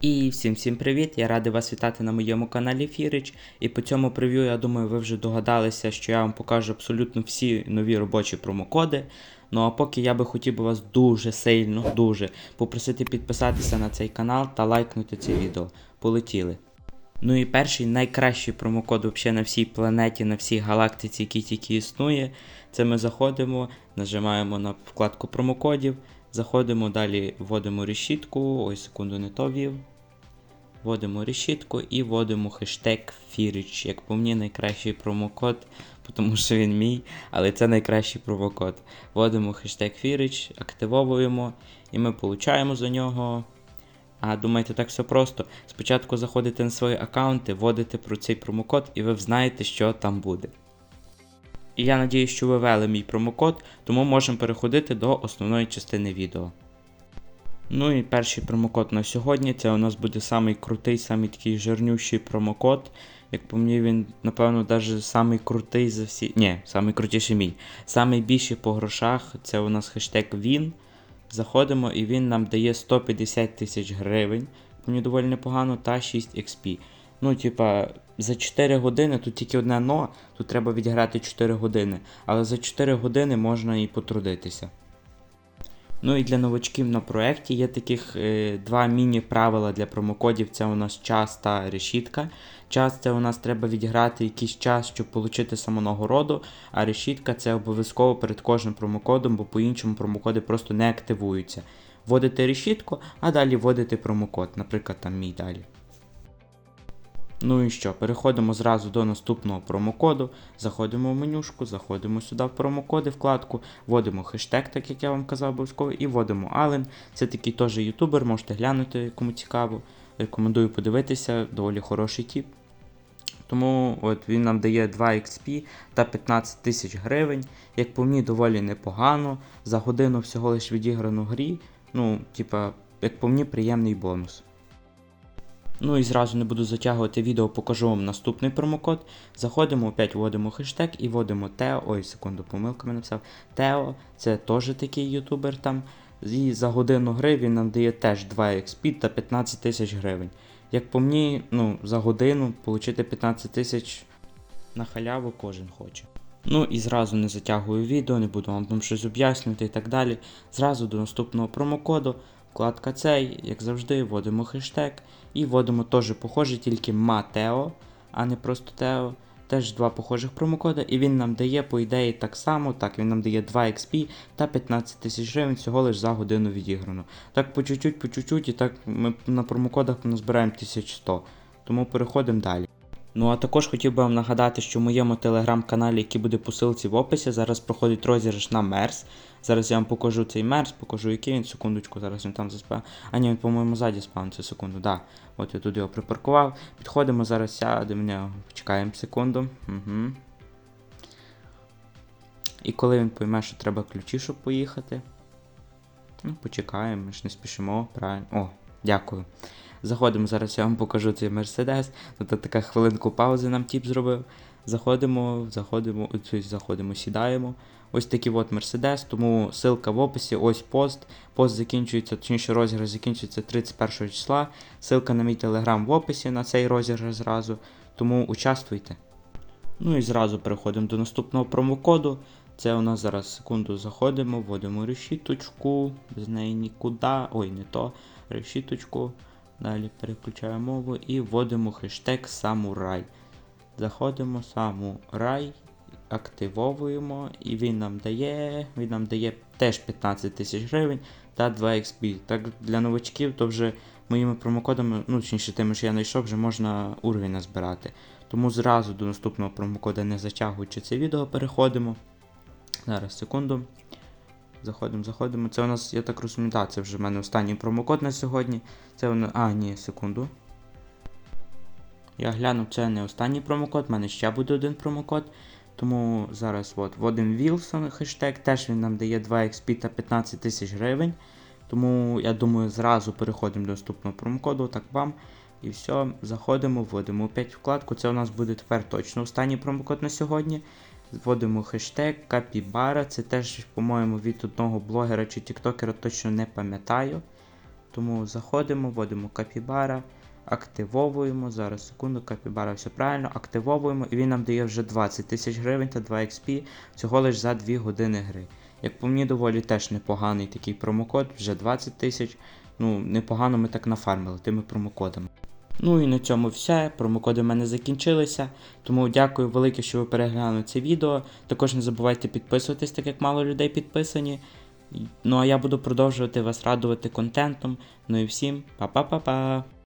І всім всім привіт! Я радий вас вітати на моєму каналі Фірич. І по цьому прев'ю, я думаю, ви вже догадалися, що я вам покажу абсолютно всі нові робочі промокоди. Ну а поки я би хотів би вас дуже сильно, дуже попросити підписатися на цей канал та лайкнути це відео. Полетіли. Ну і перший найкращий промокод взагалі на всій планеті, на всій галактиці, який тільки існує. Це ми заходимо, нажимаємо на вкладку промокодів, заходимо, далі вводимо решітку. Ой, секунду, не то ввів. Вводимо решітку і вводимо хештег Фіріч. Як по мені, найкращий промокод, тому що він мій, але це найкращий промокод. Вводимо хештег Фіріч, активовуємо, і ми получаємо за нього. А думаєте, так все просто. Спочатку заходите на свої аккаунти, вводите про цей промокод, і ви знаєте, що там буде. І я надію, що ви ввели мій промокод, тому можемо переходити до основної частини відео. Ну і перший промокод на сьогодні це у нас буде самий крутий, самий такий жирнющий промокод. Як по мені, він, напевно, навіть самий крутий за всі. Ні, самий крутіший мій. Самий більший по грошах це у нас хештег Він. Заходимо і він нам дає 150 тисяч гривень. Мені доволі непогано, та 6 XP. Ну, типа, за 4 години тут тільки одне но, тут треба відіграти 4 години. Але за 4 години можна і потрудитися. Ну і для новачків на проєкті є таких е, два міні-правила для промокодів. Це у нас час та решітка. Час це у нас треба відіграти якийсь час, щоб отримати саму нагороду, а решітка це обов'язково перед кожним промокодом, бо по-іншому промокоди просто не активуються. Вводите решітку, а далі вводите промокод, наприклад, там мій далі. Ну і що, переходимо зразу до наступного промокоду. Заходимо в менюшку, заходимо сюди в промокоди, вкладку, вводимо хештег, так як я вам казав обов'язково, і вводимо Ален. Це такий теж ютубер, можете глянути, кому цікаво. Рекомендую подивитися, доволі хороший тіп. Тому от він нам дає 2 XP та 15 тисяч гривень. Як по мені, доволі непогано. За годину всього лиш відіграно грі. Ну, типа, як по мені, приємний бонус. Ну і зразу не буду затягувати відео, покажу вам наступний промокод. Заходимо, опять вводимо хештег і вводимо Тео. Ой, секунду, помилка мене написав. Тео, це теж такий ютубер там. І за годину гри він нам дає теж 2 XP та 15 тисяч гривень. Як по мені, ну, за годину отримати 15 тисяч на халяву кожен хоче. Ну і зразу не затягую відео, не буду вам там щось об'яснювати і так далі. Зразу до наступного промокоду. Вкладка цей, як завжди, вводимо хештег і вводимо теж похожий, тільки Матео, а не просто Тео. Теж два похожих промокоди, і він нам дає, по ідеї, так само, так, він нам дає 2 XP та 15 тисяч гривень всього лиш за годину відіграно. Так по чуть-чуть, по чуть-чуть, і так ми на промокодах назбираємо 1100. Тому переходимо далі. Ну а також хотів би вам нагадати, що в моєму телеграм-каналі, який буде по ссылці в описі, зараз проходить розіграш на мерс. Зараз я вам покажу цей мерс, покажу який він, секундочку, зараз він там заспав. А ні, він, по-моєму, ззаді спавниться секунду. Да. От я тут його припаркував. Підходимо, зараз сядемо. Чекаємо секунду. Угу. І коли він пойме, що треба ключі, щоб поїхати. Ну, почекаємо, ми ж не спішимо, правильно. О, дякую. Заходимо, зараз я вам покажу цей Мерседес. Тут така хвилинку паузи нам тіп зробив. Заходимо, заходимо, заходимо, сідаємо. Ось такий от Мерседес, тому ссылка в описі, ось пост. Пост закінчується, точніше розіграш закінчується 31 числа. Ссылка на мій телеграм в описі на цей розіграш зразу. Тому участвуйте. Ну і зразу переходимо до наступного промокоду. Це у нас зараз секунду заходимо, вводимо решіточку, без неї нікуди. Ой, не то. Решіточку. Далі переключаємо мову і вводимо хештег самурай. Заходимо самурай, активовуємо, і він нам дає він нам дає теж 15 тисяч гривень та 2 XP. Так для новачків, то вже моїми промокодами, ну точніше тими, що я знайшов, вже можна уровень назбирати. Тому зразу до наступного промокода, не затягуючи це відео, переходимо. Зараз, секунду. Заходимо, заходимо. Це у нас, я так розумію, так, це вже в мене останній промокод на сьогодні. Це нас... А, ні, секунду. Я гляну, це не останній промокод, в мене ще буде один промокод. Тому зараз от, вводимо Wilson хештег, теж він нам дає 2 XP та 15 тисяч гривень. Тому я думаю, зразу переходимо до наступного промокоду, так вам. І все, заходимо, вводимо опять вкладку. Це у нас буде тепер точно останній промокод на сьогодні. Вводимо хештег Капібара. Це теж, по-моєму, від одного блогера чи тіктокера точно не пам'ятаю. Тому заходимо, вводимо капібара, активовуємо. Зараз секунду, капібара, все правильно, активовуємо, і він нам дає вже 20 тисяч гривень та 2 XP всього лиш за 2 години гри. Як по мені, доволі теж непоганий такий промокод, вже 20 тисяч. Ну, непогано ми так нафармили тими промокодами. Ну і на цьому все. Промокоди в мене закінчилися. Тому дякую велике, що ви переглянули це відео. Також не забувайте підписуватись, так як мало людей підписані. Ну а я буду продовжувати вас радувати контентом. Ну і всім па-па-па-па!